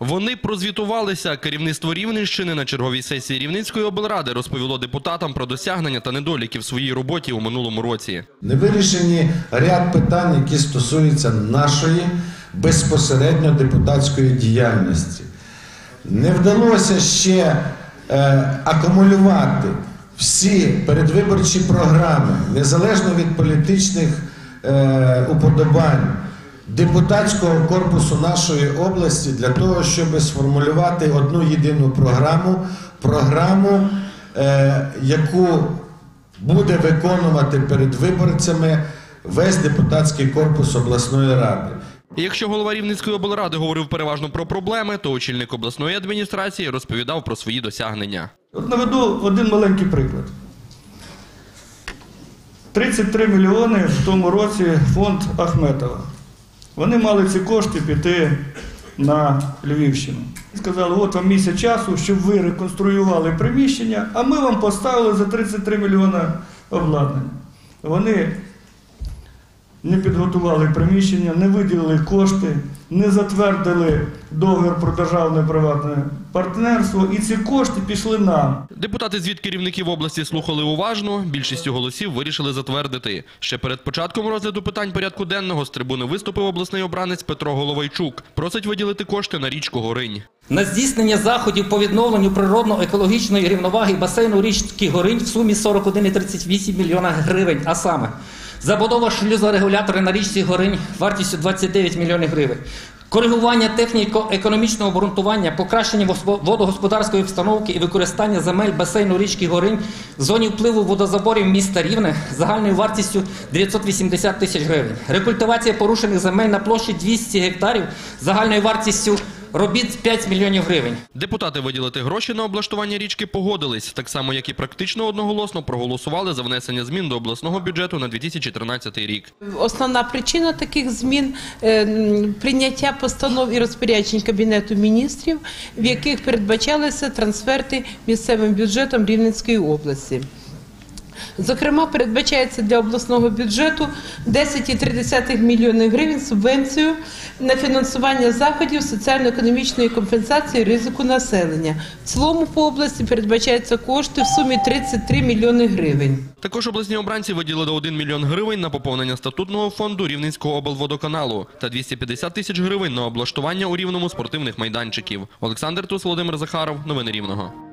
Вони прозвітувалися. Керівництво Рівненщини на черговій сесії Рівненської облради розповіло депутатам про досягнення та недоліки в своїй роботі у минулому році. Не вирішені ряд питань, які стосуються нашої безпосередньо депутатської діяльності. Не вдалося ще е, акумулювати всі передвиборчі програми, незалежно від політичних е, уподобань депутатського корпусу нашої області для того, щоб сформулювати одну єдину програму, програму, е, яку буде виконувати перед виборцями весь депутатський корпус обласної ради. І якщо голова Рівненської облради говорив переважно про проблеми, то очільник обласної адміністрації розповідав про свої досягнення. От наведу один маленький приклад. 33 мільйони в тому році фонд Ахметова. Вони мали ці кошти піти на Львівщину. Сказали, от вам місяць часу, щоб ви реконструювали приміщення, а ми вам поставили за 33 мільйона обладнання. Вони не підготували приміщення, не виділили кошти, не затвердили договір про державне приватне партнерство, і ці кошти пішли нам. Депутати звіт керівників області слухали уважно. Більшістю голосів вирішили затвердити. Ще перед початком розгляду питань порядку денного з трибуни виступив обласний обранець Петро Головайчук. Просить виділити кошти на річку Горинь. на здійснення заходів по відновленню природно-екологічної рівноваги басейну річки Горинь в сумі 41,38 мільйона гривень, а саме забудова шлюзорегулятора на річці Горинь вартістю 29 мільйонів гривень. Коригування техніко-економічного обґрунтування, покращення водогосподарської обстановки і використання земель басейну річки Горинь в зоні впливу водозаборів міста Рівне загальною вартістю 980 тисяч гривень. Рекультивація порушених земель на площі 200 гектарів загальною вартістю робіт 5 мільйонів гривень. Депутати виділити гроші на облаштування річки погодились, так само як і практично одноголосно проголосували за внесення змін до обласного бюджету на 2014 рік. Основна причина таких змін е, прийняття постанов і розпоряджень Кабінету міністрів, в яких передбачалися трансферти місцевим бюджетом Рівненської області. Зокрема, передбачається для обласного бюджету 10,3 мільйони гривень субвенцію на фінансування заходів соціально-економічної компенсації ризику населення. В цілому по області передбачаються кошти в сумі 33 мільйони гривень. Також обласні обранці виділили 1 мільйон гривень на поповнення статутного фонду Рівненського облводоканалу та 250 тисяч гривень на облаштування у Рівному спортивних майданчиків. Олександр Тус, Володимир Захаров. Новини Рівного.